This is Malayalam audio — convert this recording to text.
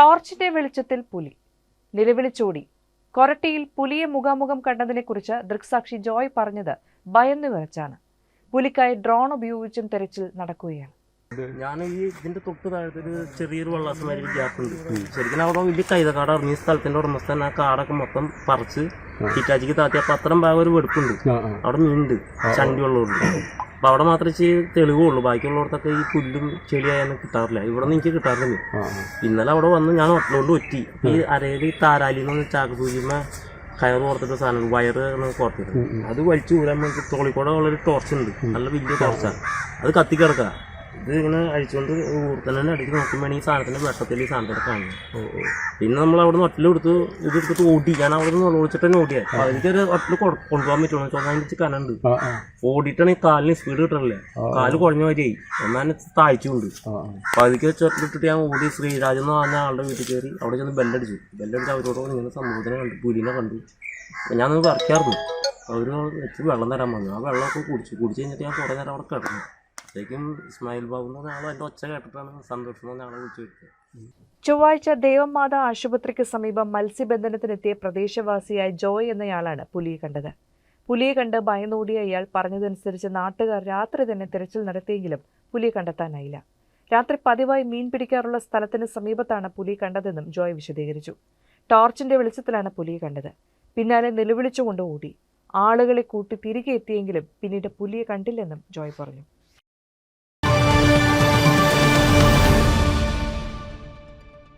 ടോർച്ചിന്റെ വെളിച്ചത്തിൽ പുലി. നിലവിളിച്ചോടി കൊരട്ടിയിൽ പുലിയെ മുഖാമുഖം കണ്ടതിനെക്കുറിച്ച് ദൃക്സാക്ഷി ജോയ് പറഞ്ഞത് ഭയന്നു വിറച്ചാണ്. പുലിക്കായി ഡ്രോൺ ഉപയോഗിച്ചും തെരച്ചിൽ നടക്കുകയാണ്. ഞാൻ ഈ ഇതിന്റെ തൊട്ട് താഴത്തെ ചെറിയൊരു വെള്ളാസമാരി ഗ്യാപ്പ് ഉണ്ട് ശരിക്കും അവിടെ വലിയ കൈതക്കാട് ഇറങ്ങിയ സ്ഥലത്തിന്റെ ഉടമസ്ഥൻ ആ കാടൊക്കെ മൊത്തം പറിച്ച് ഹിറ്റാച്ചിക്ക് താത്തി അപ്പൊ അത്രയും ഭാഗം ഒരു വെടുപ്പുണ്ട്. അവിടെ മീനുണ്ട് ചണ്ടി വെള്ളമുണ്ട് അപ്പൊ അവിടെ മാത്രമേ ഇച്ചിരി തെളിവുള്ളൂ. ബാക്കിയുള്ളവർക്കൊക്കെ ഈ പുല്ലും ചെളിയായൊന്നും കിട്ടാറില്ല. ഇവിടെ നിന്ന് എനിക്ക് കിട്ടാറില്ല. ഇന്നലെ അവിടെ വന്ന് ഞാൻ ഒട്ടിലോണ്ട് ഒറ്റി. ഈ അരയിൽ താരാലി എന്ന് ചാക്കുസൂചിമ കയർ കോർത്തിട്ട് സാധനം വയറ് കോർത്തിട്ട് അത് വലിച്ചു ഊരാൻ വേണ്ടി തോളിക്കൂടെ ഉള്ളൊരു ടോർച്ച് ഉണ്ട്. നല്ല വലിയ ടോർച്ചാണ് അത് കത്തി കിടക്കുക ഇത് ഇങ്ങനെ അഴിച്ചുകൊണ്ട് ഊർത്തന്നെ അടിച്ച് നോക്കുമ്പോൾ ഈ സാധനത്തിന്റെ വെട്ടത്തിൽ ഈ സാധനത്തിന്റെ കാണുന്നു പിന്നെ നമ്മൾ അവിടെ നിന്ന് ഒറ്റൽ കൊടുത്ത് ഇത് എടുത്തിട്ട് ഓടി. ഞാൻ അവിടെ നിന്ന് ഓടിച്ചിട്ട് തന്നെ ഓടിയാൽ അപ്പൊ എനിക്കൊരു ഒറ്റൽ കൊണ്ടുപോകാൻ പറ്റുള്ളൂ. ചോദിക്കാൻ വെച്ച് കനുണ്ട്. ഓടിയിട്ടാണെങ്കിൽ കാലിന് സ്പീഡ് കിട്ടണില്ല. കാൽ കുഴഞ്ഞ മാതിരിയായി. എന്നാൽ താഴ്ചയുണ്ട് അപ്പൊ അതിക്ക് ചൊട്ടിലിട്ടിട്ട് ഞാൻ ഓടി ശ്രീരാജ് എന്ന് പറഞ്ഞ ആളുടെ വീട്ടിൽ കയറി അവിടെ ചെന്ന് ബെല്ലടിച്ചു. ബെല്ലടിച്ച് അവരോട് ഇങ്ങനെ സമൂഹത്തിനെ കണ്ടു. പുലിനെ കണ്ടു. ഞാൻ ഞാനത് പറിക്കാറുണ്ട് അവർ വെച്ച് വെള്ളം തരാൻ വന്നു. ആ വെള്ളമൊക്കെ കുടിച്ചു. കുടിച്ച് കഴിഞ്ഞിട്ട് ഞാൻ കുറേ നേരം അവിടെ കിടന്നു. അപ്പോഴേക്കും ഇസ്മായിൽ ബാബു എന്ന് പറഞ്ഞ ആൾ ഒച്ച കേട്ടിട്ടാണ് സന്തോഷം എന്ന് വിളിച്ചു വരുന്നത് ചൊവ്വാഴ്ച ആശുപത്രിക്ക് സമീപം മത്സ്യബന്ധനത്തിനെത്തിയ പ്രദേശവാസിയായ ജോയ് എന്നയാളാണ് പുലിയെ കണ്ടത്. പുലിയെ കണ്ട് ഭയന്നോടിയ ഇയാൾ പറഞ്ഞതനുസരിച്ച് നാട്ടുകാർ രാത്രി തന്നെ തിരച്ചിൽ നടത്തിയെങ്കിലും പുലിയെ കണ്ടെത്താനായില്ല. രാത്രി പതിവായി മീൻ പിടിക്കാറുള്ള സ്ഥലത്തിന് സമീപത്താണ് പുലി കണ്ടതെന്നും ജോയ് വിശദീകരിച്ചു. ടോർച്ചിന്റെ വെളിച്ചത്തിലാണ് പുലിയെ കണ്ടത്. പിന്നാലെ നിലവിളിച്ചുകൊണ്ട് ഓടി. ആളുകളെ കൂട്ടി തിരികെ എത്തിയെങ്കിലും പിന്നീട് പുലിയെ കണ്ടില്ലെന്നും ജോയ് പറഞ്ഞു.